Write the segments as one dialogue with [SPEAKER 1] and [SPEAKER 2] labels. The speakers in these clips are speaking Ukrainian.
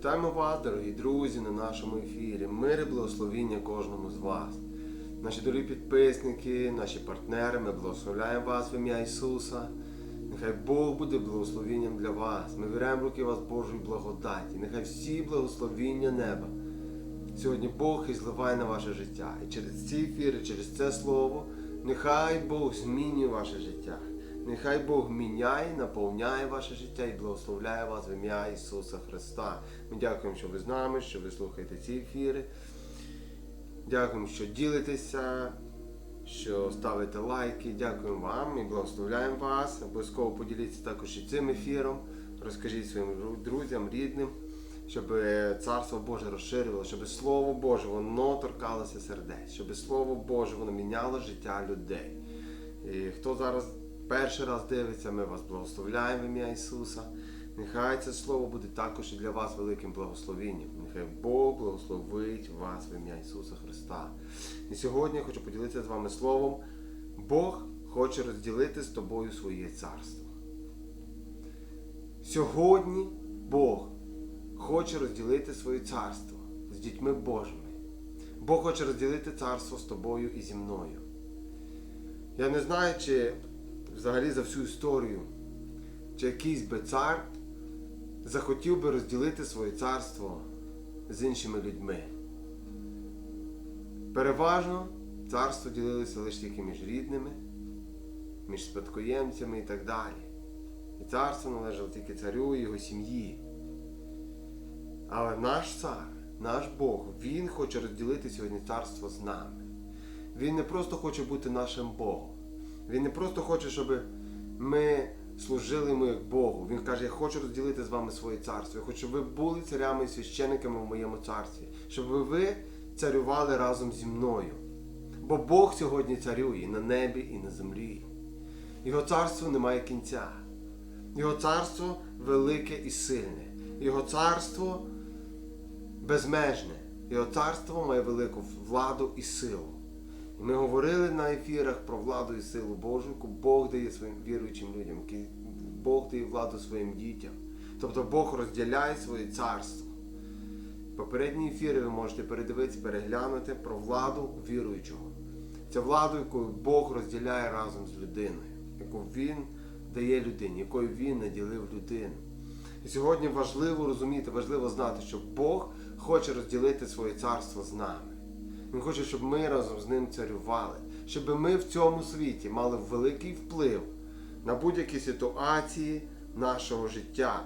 [SPEAKER 1] Вітаємо вас, дорогі друзі, на нашому ефірі. Мир і благословіння кожному з вас. Наші дорогі підписники, наші партнери, ми благословляємо вас в ім'я Ісуса. Нехай Бог буде благословінням для вас. Ми віряємо в руки вас Божої благодаті. Нехай всі благословіння неба. Сьогодні Бог і зливає на ваше життя. І через ці ефіри, через це слово, нехай Бог змінює ваше життя. Нехай Бог міняє, наповняє ваше життя і благословляє вас в ім'я Ісуса Христа. Ми дякуємо, що ви з нами, що ви слухаєте ці ефіри. Дякуємо, що ділитеся, що ставите лайки. Дякуємо вам і благословляємо вас. Обов'язково поділіться також і цим ефіром. Розкажіть своїм друзям, рідним, щоб Царство Боже розширювало, щоб Слово Боже воно торкалося сердець, щоб Слово Боже воно міняло життя людей. І хто зараз перший раз дивиться, ми вас благословляємо в ім'я Ісуса. Нехай це слово буде також і для вас великим благословенням. Нехай Бог благословить вас в ім'я Ісуса Христа. І сьогодні я хочу поділитися з вами словом. Бог хоче розділити з тобою своє царство. Сьогодні Бог хоче розділити своє царство з дітьми Божими. Бог хоче розділити царство з тобою і зі мною. Я не знаю, чи взагалі за всю історію, чи якийсь би цар захотів би розділити своє царство з іншими людьми. Переважно царство ділилося лише тільки між рідними, між спадкоємцями і так далі. І царство належало тільки царю і його сім'ї. Але наш цар, наш Бог, Він хоче розділити сьогодні царство з нами. Він не просто хоче бути нашим Богом. Він не просто хоче, щоб ми служили йому як Богу. Він каже, я хочу розділити з вами своє царство. Я хочу, щоб ви були царями і священниками в моєму царстві, щоб ви царювали разом зі мною. Бо Бог сьогодні царює на небі, і на землі. Його царство не має кінця. Його царство велике і сильне. Його царство безмежне. Його царство має велику владу і силу. Ми говорили на ефірах про владу і силу Божу, яку Бог дає своїм віруючим людям, Бог дає владу своїм дітям. Тобто Бог розділяє своє царство. Попередні ефіри ви можете передивитися, переглянути про владу віруючого. Це владу, яку Бог розділяє разом з людиною, яку Він дає людині, якою Він наділив людину. І сьогодні важливо розуміти, важливо знати, що Бог хоче розділити своє царство з нами. Він хоче, щоб ми разом з ним царювали, щоб ми в цьому світі мали великий вплив на будь-які ситуації нашого життя,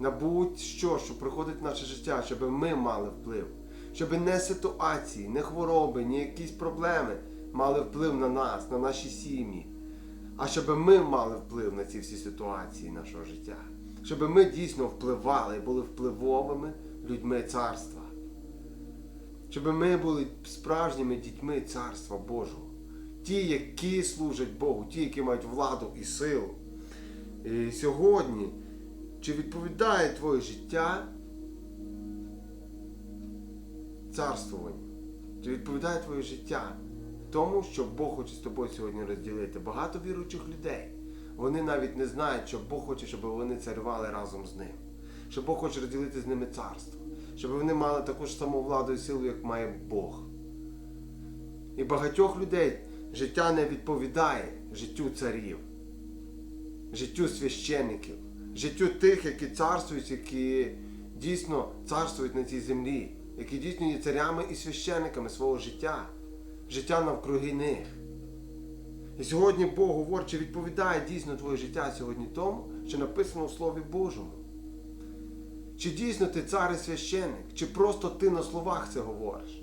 [SPEAKER 1] на будь-що, що приходить в наше життя, щоб ми мали вплив, щоб не ситуації, не хвороби, ні якісь проблеми мали вплив на нас, на наші сім'ї, а щоб ми мали вплив на ці всі ситуації нашого життя, щоб ми дійсно впливали і були впливовими людьми царства щоб ми були справжніми дітьми Царства Божого. Ті, які служать Богу, ті, які мають владу і силу. І сьогодні, чи відповідає твоє життя царствуванню? Чи відповідає твоє життя тому, що Бог хоче з тобою сьогодні розділити? Багато віруючих людей. Вони навіть не знають, що Бог хоче, щоб вони царювали разом з ним. Що Бог хоче розділити з ними царство щоб вони мали таку ж саму владу і силу, як має Бог. І багатьох людей життя не відповідає життю царів, життю священників, життю тих, які царствують, які дійсно царствують на цій землі, які дійсно є царями і священниками свого життя, життя навкруги них. І сьогодні Бог говорить, чи відповідає дійсно твоє життя сьогодні тому, що написано у Слові Божому. Чи дійсно ти цар і священник, чи просто ти на словах це говориш?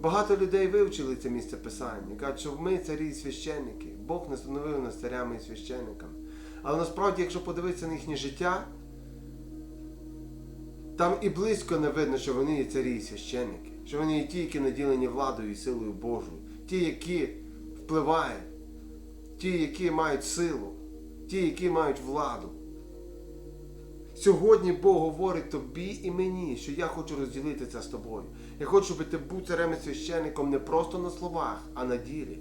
[SPEAKER 1] Багато людей вивчили це місце писання, кажуть, що ми царі і священники, Бог не становив нас царями і священниками. Але насправді, якщо подивитися на їхнє життя, там і близько не видно, що вони є царі і священники, що вони є ті, які наділені владою і силою Божою, ті, які впливають, ті, які мають силу, ті, які мають владу. Сьогодні Бог говорить тобі і мені, що я хочу розділити це з тобою. Я хочу, щоб ти був царем і священником не просто на словах, а на ділі.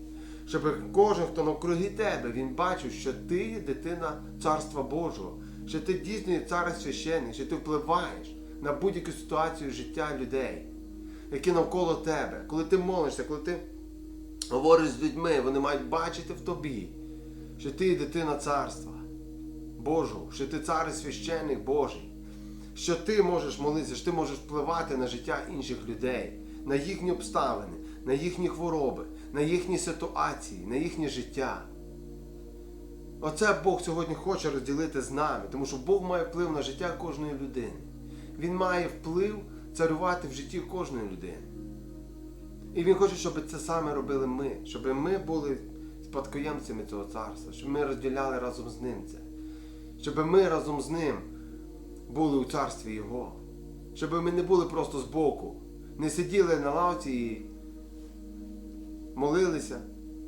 [SPEAKER 1] Щоб кожен, хто навкруги тебе, він бачив, що ти є дитина Царства Божого, що ти дійсно є цар і священник, що ти впливаєш на будь-яку ситуацію життя людей, які навколо тебе. Коли ти молишся, коли ти говориш з людьми, вони мають бачити в тобі, що ти є дитина царства Божого, що ти цар і священник Божий, що ти можеш молитися, що ти можеш впливати на життя інших людей, на їхні обставини, на їхні хвороби, на їхні ситуації, на їхнє життя. Оце Бог сьогодні хоче розділити з нами, тому що Бог має вплив на життя кожної людини. Він має вплив царювати в житті кожної людини. І Він хоче, щоб це саме робили ми, щоб ми були спадкоємцями цього царства, щоб ми розділяли разом з ним це, щоб ми разом з ним були у царстві Його, щоб ми не були просто збоку, не сиділи на лавці і молилися,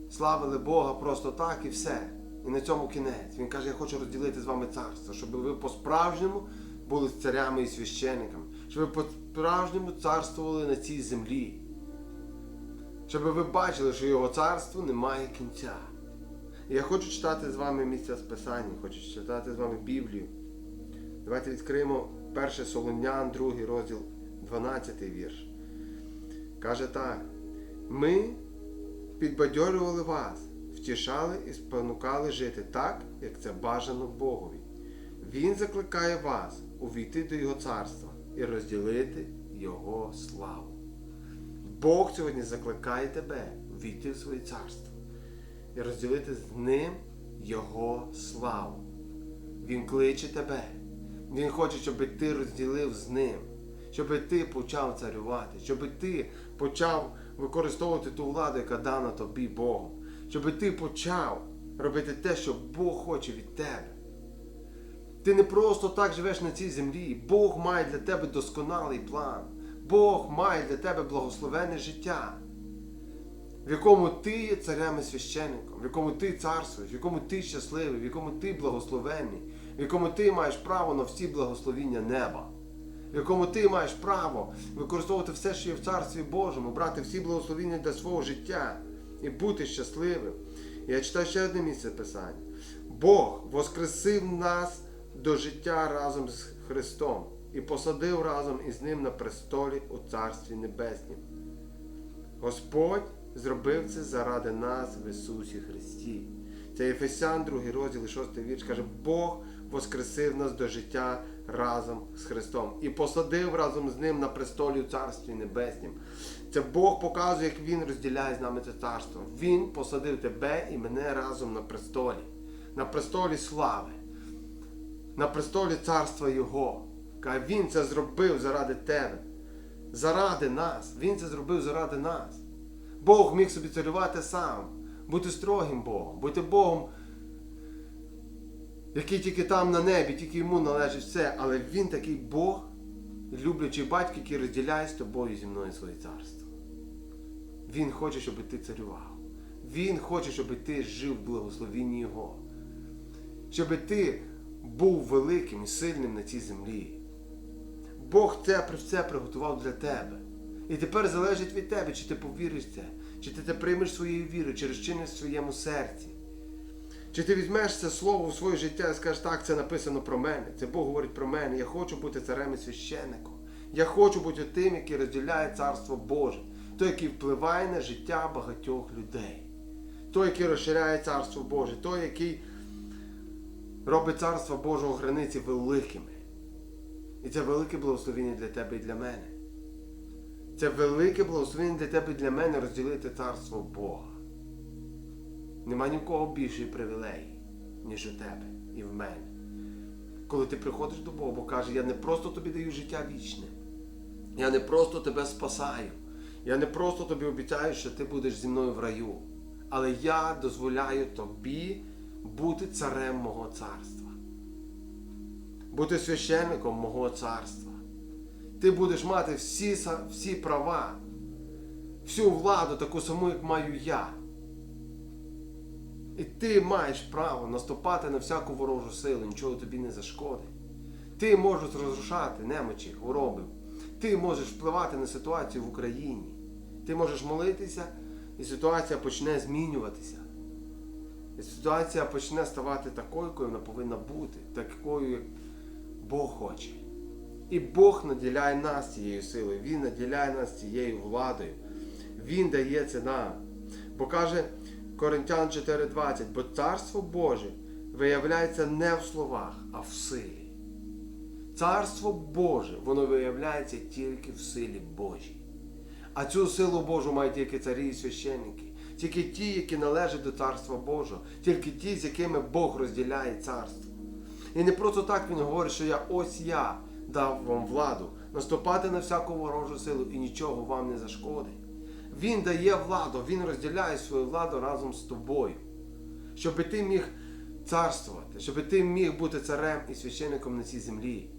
[SPEAKER 1] славили Бога просто так і все. І на цьому кінець. Він каже, я хочу розділити з вами царство, щоб ви по-справжньому були царями і священниками, щоб ви по-справжньому царствували на цій землі. Щоб ви бачили, що його царство не має кінця. Я хочу читати з вами місця з Писання, хочу читати з вами Біблію. Давайте відкриємо 1 Солонян, 2 розділ, 12 вірш. Каже так: ми підбадьорювали вас, втішали і спонукали жити так, як це бажано Богові. Він закликає вас увійти до Його царства і розділити Його славу. Бог сьогодні закликає тебе війти в своє царство і розділити з ним Його славу. Він кличе тебе. Він хоче, щоб ти розділив з ним, щоб ти почав царювати, щоб ти почав використовувати ту владу, яка дана тобі Богом, щоб ти почав робити те, що Бог хоче від тебе. Ти не просто так живеш на цій землі. Бог має для тебе досконалий план. Бог має для тебе благословенне життя, в якому ти є царем і священником, в якому ти царствуєш, в якому ти щасливий, в якому ти благословенний, в якому ти маєш право на всі благословіння неба, в якому ти маєш право використовувати все, що є в Царстві Божому, брати всі благословіння для свого життя і бути щасливим. Я читаю ще одне місце Писання. Бог воскресив нас до життя разом з Христом і посадив разом із Ним на престолі у Царстві Небеснім. Господь зробив це заради нас в Ісусі Христі. Це Ефесян, 2 розділ, 6 вірш, каже, Бог воскресив нас до життя разом з Христом і посадив разом з Ним на престолі у Царстві Небеснім. Це Бог показує, як Він розділяє з нами це царство. Він посадив тебе і мене разом на престолі, на престолі слави, на престолі царства Його. Він це зробив заради тебе, заради нас. Він це зробив заради нас. Бог міг собі царювати сам, бути строгим Богом, бути Богом, який тільки там на небі, тільки йому належить все. Але він такий Бог, люблячий батько, який розділяє з тобою зі мною своє царство. Він хоче, щоб ти царював. Він хоче, щоб ти жив в благословінні Його. Щоб ти був великим і сильним на цій землі. Бог це все приготував для тебе. І тепер залежить від тебе, чи ти повіриш це, чи ти це приймеш своєю вірою, чи розчиниш в своєму серці. Чи ти візьмеш це слово в своє життя і скажеш, так, це написано про мене, це Бог говорить про мене, я хочу бути царем і священником. Я хочу бути тим, який розділяє Царство Боже, той, який впливає на життя багатьох людей, той, який розширяє Царство Боже, той, який робить Царство Божого границі великими. І це велике благословення для тебе і для мене. Це велике благословення для тебе і для мене розділити царство Бога. Нема ні в кого більшої привілеї, ніж у тебе і в мене. Коли ти приходиш до Бога, Бог каже, я не просто тобі даю життя вічне. Я не просто тебе спасаю. Я не просто тобі обіцяю, що ти будеш зі мною в раю. Але я дозволяю тобі бути царем мого царства. Бути священником мого царства. Ти будеш мати всі, всі права, всю владу, таку саму, як маю я. І ти маєш право наступати на всяку ворожу силу, нічого тобі не зашкодить. Ти можеш розрушати немочі, хвороби. Ти можеш впливати на ситуацію в Україні. Ти можеш молитися, і ситуація почне змінюватися. І ситуація почне ставати такою, якою вона повинна бути, такою, як Бог хоче. І Бог наділяє нас цією силою, Він наділяє нас цією владою. Він дає це нам. Бо каже Коринтян 4:20, бо царство Боже виявляється не в словах, а в силі. Царство Боже, воно виявляється тільки в силі Божій. А цю силу Божу мають тільки царі і священники, тільки ті, які належать до Царства Божого, тільки ті, з якими Бог розділяє царство. І не просто так він говорить, що я ось я дав вам владу наступати на всяку ворожу силу і нічого вам не зашкодить. Він дає владу, він розділяє свою владу разом з тобою, щоб ти міг царствувати, щоб ти міг бути царем і священником на цій землі.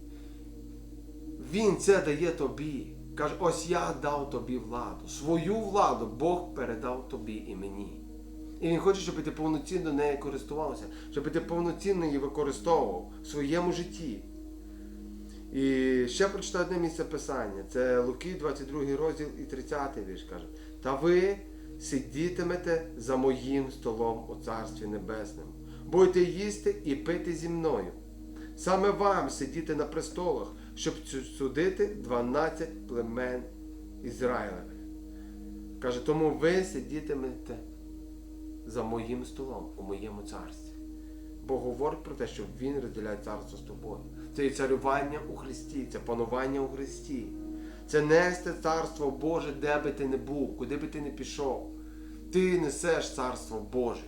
[SPEAKER 1] Він це дає тобі. Каже, ось я дав тобі владу. Свою владу Бог передав тобі і мені. І Він хоче, щоб ти повноцінно нею користувався, щоб ти повноцінно її використовував в своєму житті. І ще прочитаю одне місце писання. Це Луки, 22 розділ і 30 вірш каже. Та ви сидітимете за моїм столом у Царстві Небесному. Будете їсти і пити зі мною. Саме вам сидіти на престолах, щоб судити 12 племен Ізраїлевих. Каже, тому ви сидітимете за моїм столом у моєму царстві. Бо говорить про те, що Він розділяє царство з тобою. Це і царювання у Христі, це панування у Христі. Це нести царство Боже, де би ти не був, куди би ти не пішов. Ти несеш царство Боже.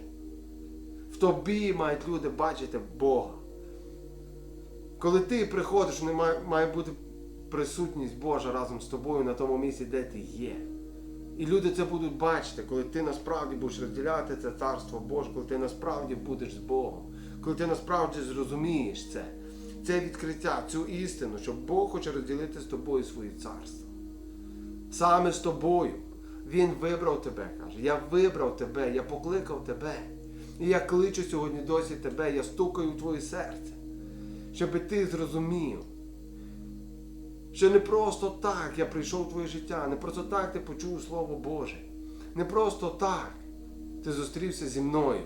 [SPEAKER 1] В тобі мають люди бачити Бога. Коли ти приходиш, має бути присутність Божа разом з тобою на тому місці, де ти є. І люди це будуть бачити, коли ти насправді будеш розділяти це царство Боже, коли ти насправді будеш з Богом, коли ти насправді зрозумієш це, це відкриття, цю істину, що Бог хоче розділити з тобою своє царство. Саме з тобою. Він вибрав тебе, каже. Я вибрав тебе, я покликав тебе. І я кличу сьогодні досі тебе, я стукаю в твоє серце, щоб ти зрозумів, що не просто так я прийшов в твоє життя, не просто так ти почув Слово Боже. Не просто так ти зустрівся зі мною.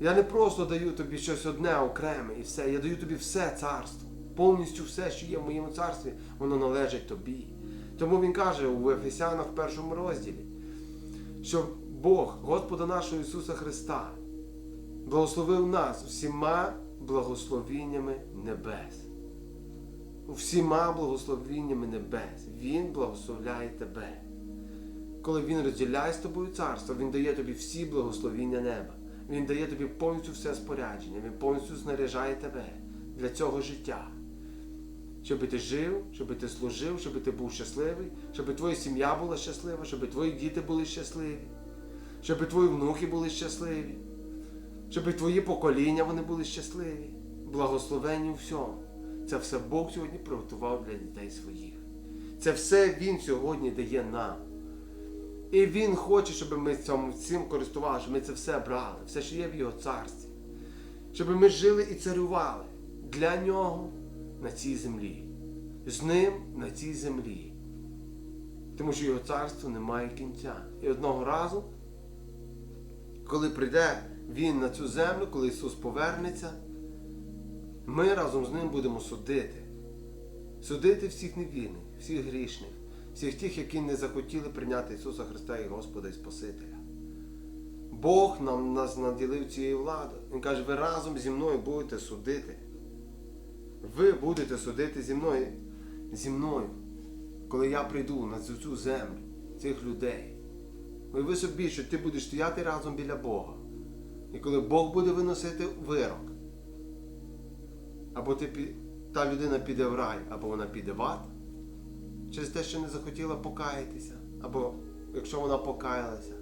[SPEAKER 1] Я не просто даю тобі щось одне окреме і все. Я даю тобі все царство. Повністю все, що є в моєму царстві, воно належить тобі. Тому він каже у Ефесянах в першому розділі, що Бог, Господа нашого Ісуса Христа, благословив нас всіма благословіннями небес. Всіма благословіннями небес. Він благословляє тебе. Коли Він розділяє з тобою царство, Він дає тобі всі благословіння неба. Він дає тобі повністю все спорядження, Він повністю знаряджає тебе для цього життя. Щоб ти жив, щоб ти служив, щоб ти був щасливий, щоб твоя сім'я була щаслива, щоб твої діти були щасливі, щоб твої внуки були щасливі, щоб твої покоління вони були щасливі, благословені у всьому. Це все Бог сьогодні приготував для дітей своїх. Це все Він сьогодні дає нам. І Він хоче, щоб ми цьому цим користувалися, щоб ми це все брали, все, що є в Його царстві. Щоб ми жили і царювали для нього на цій землі. З ним на цій землі. Тому що його царство не має кінця. І одного разу, коли прийде Він на цю землю, коли Ісус повернеться, ми разом з ним будемо судити. Судити всіх невірних, всіх грішних, всіх тих, які не захотіли прийняти Ісуса Христа як Господа і Спасителя. Бог нам нас наділив цією владою. Він каже, ви разом зі мною будете судити. Ви будете судити зі мною, зі мною, коли я прийду на цю, землю, цих людей. Уяви собі, що ти будеш стояти разом біля Бога. І коли Бог буде виносити вирок, або ти, та людина піде в рай, або вона піде в ад, через те, що не захотіла покаятися, або якщо вона покаялася,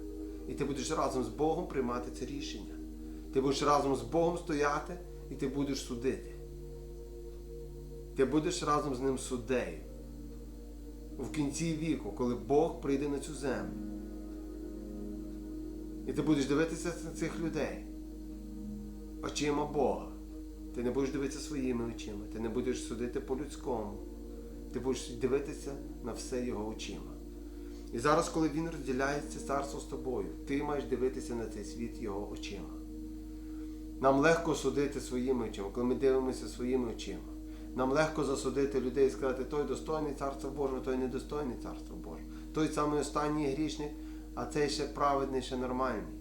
[SPEAKER 1] і ти будеш разом з Богом приймати це рішення. Ти будеш разом з Богом стояти і ти будеш судити. Ти будеш разом з ним суддею. В кінці віку, коли Бог прийде на цю землю. І ти будеш дивитися на цих людей очима Бога. Ти не будеш дивитися своїми очима, ти не будеш судити по-людському. Ти будеш дивитися на все його очима. І зараз, коли він розділяє це царство з тобою, ти маєш дивитися на цей світ його очима. Нам легко судити своїми очима, коли ми дивимося своїми очима. Нам легко засудити людей і сказати, той достойний царства Божого, той недостойний царства Божого. Той самий останній грішник, а цей ще праведний, ще нормальний.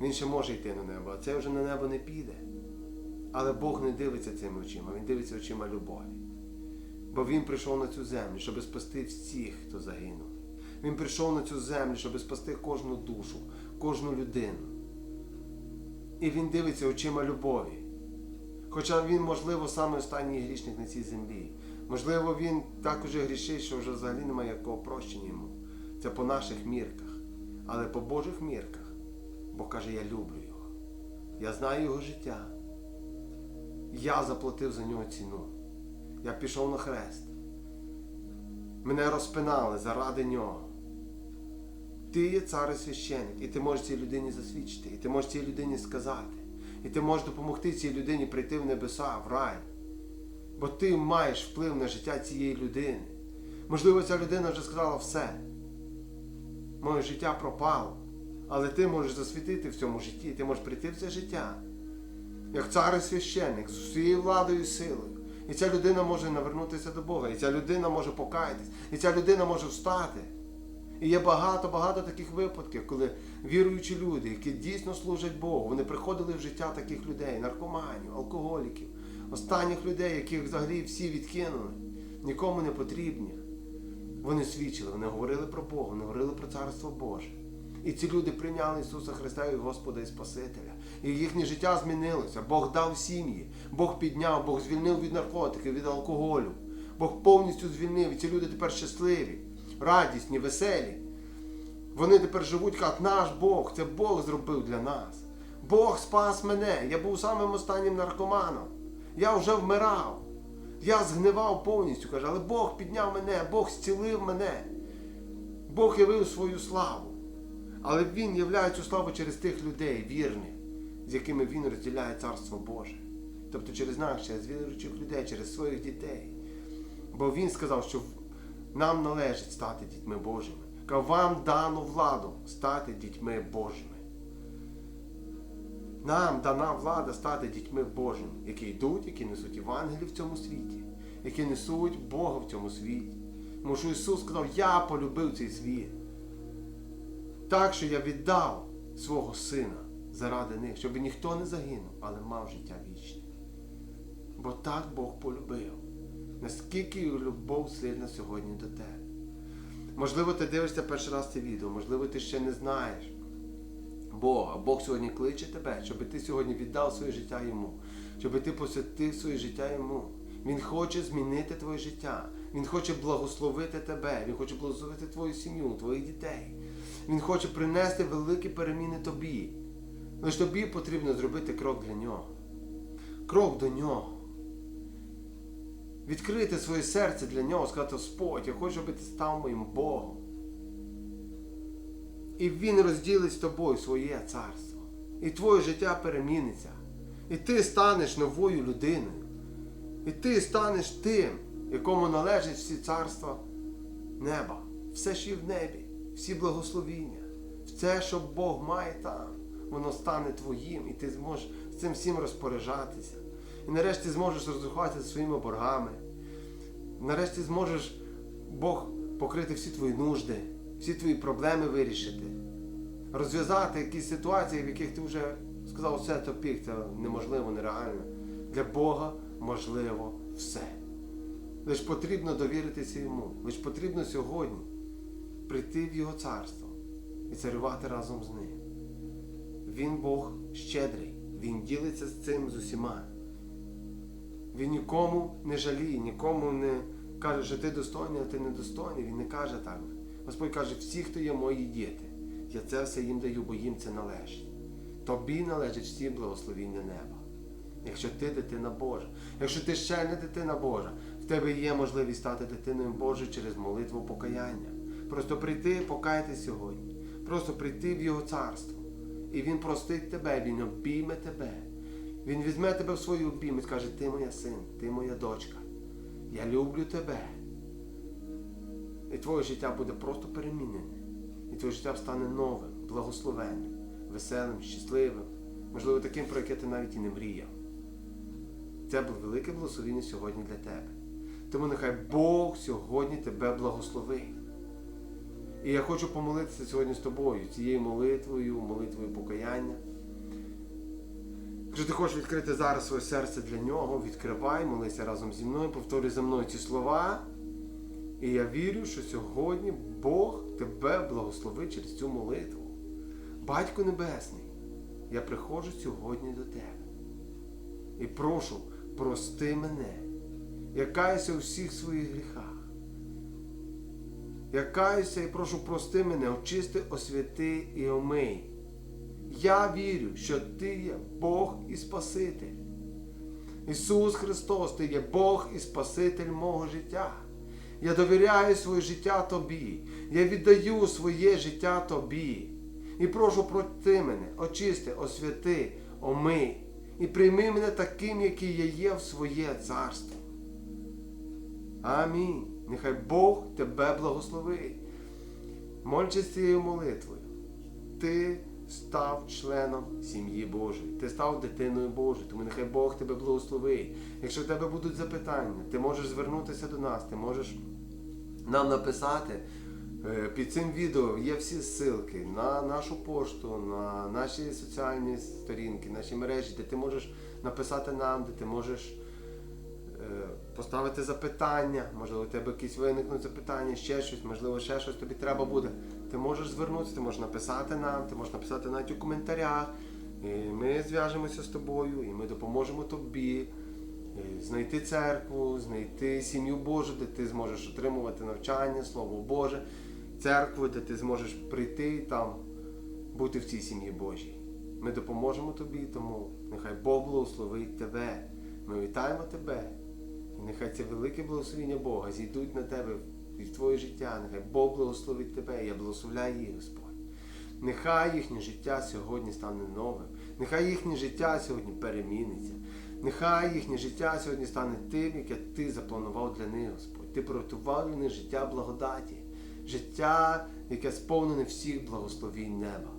[SPEAKER 1] Він ще може йти на небо, а цей вже на небо не піде. Але Бог не дивиться цими очима, Він дивиться очима любові. Бо Він прийшов на цю землю, щоб спасти всіх, хто загинув. Він прийшов на цю землю, щоб спасти кожну душу, кожну людину. І він дивиться очима любові. Хоча він, можливо, саме останній грішник на цій землі. Можливо, він також грішить, що вже взагалі немає якого прощення йому. Це по наших мірках. Але по Божих мірках Бог каже, я люблю його. Я знаю його життя. Я заплатив за нього ціну. Я пішов на хрест. Мене розпинали заради нього. Ти є цар і священик, і ти можеш цій людині засвідчити, і ти можеш цій людині сказати, і ти можеш допомогти цій людині прийти в небеса, в рай. Бо ти маєш вплив на життя цієї людини. Можливо, ця людина вже сказала все. Моє життя пропало. Але ти можеш засвітити в цьому житті, ти можеш прийти в це життя. Як цар і священник з усією владою і силою. І ця людина може навернутися до Бога, і ця людина може покаятись, і ця людина може встати. І є багато-багато таких випадків, коли віруючі люди, які дійсно служать Богу, вони приходили в життя таких людей, наркоманів, алкоголіків, останніх людей, яких взагалі всі відкинули, нікому не потрібні. Вони свідчили, вони говорили про Бога, вони говорили про Царство Боже. І ці люди прийняли Ісуса Христа як Господа і Спасителя. І їхнє життя змінилося. Бог дав сім'ї, Бог підняв, Бог звільнив від наркотиків, від алкоголю. Бог повністю звільнив. І ці люди тепер щасливі, радісні, веселі. Вони тепер живуть як наш Бог. Це Бог зробив для нас. Бог спас мене. Я був самим останнім наркоманом. Я вже вмирав. Я згнивав повністю, каже, але Бог підняв мене, Бог зцілив мене. Бог явив свою славу. Але Він являє цю славу через тих людей, вірних, з якими Він розділяє Царство Боже. Тобто через нас, через віруючих людей, через своїх дітей. Бо Він сказав, що нам належить стати дітьми Божими. Вам дано владу стати дітьми Божими. Нам дана влада стати дітьми Божими, які йдуть, які несуть Євангелію в цьому світі, які несуть Бога в цьому світі. Тому що Ісус сказав, я полюбив цей світ. Так, що я віддав свого сина заради них, щоб ніхто не загинув, але мав життя вічне. Бо так Бог полюбив. Наскільки любов сильна сьогодні до тебе. Можливо, ти дивишся перший раз це відео, можливо, ти ще не знаєш Бога. Бог сьогодні кличе тебе, щоб ти сьогодні віддав своє життя йому, щоб ти посвятив своє життя йому. Він хоче змінити твоє життя. Він хоче благословити тебе, Він хоче благословити твою сім'ю, твоїх дітей. Він хоче принести великі переміни тобі. Лише тобі потрібно зробити крок для нього. Крок до нього. Відкрити своє серце для нього, сказати, Господь, я хочу, щоб ти став моїм Богом. І Він розділить з тобою своє царство. І твоє життя переміниться. І ти станеш новою людиною. І ти станеш тим, якому належить всі царства неба, все, що є в небі, всі благословіння, все, що Бог має там, воно стане твоїм, і ти зможеш з цим всім розпоряджатися. І нарешті зможеш розрахуватися своїми боргами. Нарешті зможеш Бог покрити всі твої нужди, всі твої проблеми вирішити, розв'язати якісь ситуації, в яких ти вже сказав, все топік, це неможливо, нереально. Для Бога можливо все. Лиш потрібно довіритися йому. Лиш потрібно сьогодні прийти в Його царство і царювати разом з ним. Він Бог щедрий, Він ділиться з цим з усіма. Він нікому не жаліє, нікому не каже, що ти достойний, а ти недостойний. Він не каже так. Господь каже, всі, хто є мої діти, я це все їм даю, бо їм це належить. Тобі належить всі благословіння неба. Якщо ти дитина Божа, якщо ти ще не дитина Божа, в тебе є можливість стати дитиною Божою через молитву покаяння. Просто прийти, покаяти сьогодні. Просто прийти в Його царство. І Він простить тебе, Він обійме тебе. Він візьме тебе в свою обійму і скаже, ти моя син, ти моя дочка. Я люблю тебе. І твоє життя буде просто перемінене. І твоє життя стане новим, благословенним, веселим, щасливим, можливо, таким, про яке ти навіть і не мріяв. це було велике благословення сьогодні для тебе. Тому нехай Бог сьогодні тебе благословить. І я хочу помолитися сьогодні з тобою, цією молитвою, молитвою покаяння. Якщо ти хочеш відкрити зараз своє серце для нього, відкривай, молися разом зі мною, повторюй за мною ці слова. І я вірю, що сьогодні Бог тебе благословить через цю молитву. Батько Небесний, я приходжу сьогодні до тебе і прошу, прости мене. Я каюся у всіх своїх гріхах. Я каюся і прошу прости мене, очисти, освяти і омий. Я вірю, що Ти є Бог і Спаситель. Ісус Христос, Ти є Бог і Спаситель мого життя. Я довіряю своє життя Тобі. Я віддаю своє життя Тобі. І прошу проти мене, очисти, освяти, омий. І прийми мене таким, який я є в своє царство. Амінь. Нехай Бог тебе благословить. Молчись цією молитвою. Ти став членом сім'ї Божої. Ти став дитиною Божою, тому нехай Бог тебе благословить. Якщо в тебе будуть запитання, ти можеш звернутися до нас, ти можеш нам написати. Е, Під цим відео є всі ссылки на нашу пошту, на наші соціальні сторінки, наші мережі, де ти можеш написати нам, де ти можеш поставити запитання, можливо, у тебе якісь виникнуть запитання, ще щось, можливо, ще щось тобі треба буде. Ти можеш звернутися, ти можеш написати нам, ти можеш написати навіть у коментарях. І ми зв'яжемося з тобою і ми допоможемо тобі знайти церкву, знайти сім'ю Божу, де ти зможеш отримувати навчання, Слово Боже, церкву, де ти зможеш прийти і там бути в цій сім'ї Божій. Ми допоможемо тобі, тому нехай Бог благословить тебе. Ми вітаємо тебе. Нехай це велике благословення Бога зійдуть на тебе і в твоє життя. Нехай Бог благословить тебе. Я благословляю їх, Господь. Нехай їхнє життя сьогодні стане новим. Нехай їхнє життя сьогодні переміниться. Нехай їхнє життя сьогодні стане тим, яке ти запланував для них, Господь. Ти приготував для них життя благодаті, життя, яке сповнене всіх благословінь неба.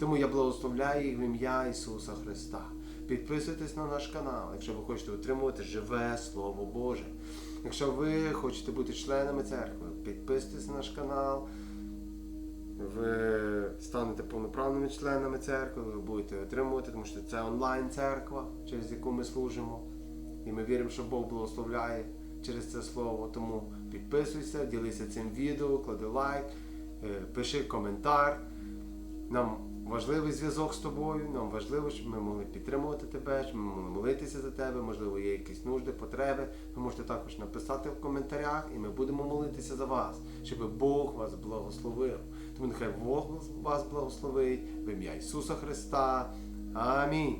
[SPEAKER 1] Тому я благословляю їх в ім'я Ісуса Христа. Підписуйтесь на наш канал, якщо ви хочете отримувати живе Слово Боже. Якщо ви хочете бути членами церкви, підписуйтесь на наш канал. Ви станете повноправними членами церкви, ви будете отримувати, тому що це онлайн церква, через яку ми служимо. І ми віримо, що Бог благословляє через це слово. Тому підписуйся, ділися цим відео, клади лайк, е, пиши коментар. Нам важливий зв'язок з тобою, нам важливо, щоб ми могли підтримувати тебе, щоб ми могли молитися за тебе, можливо, є якісь нужди, потреби. Ви можете також написати в коментарях, і ми будемо молитися за вас, щоб Бог вас благословив. Тому нехай Бог вас благословить в ім'я Ісуса Христа. Амінь.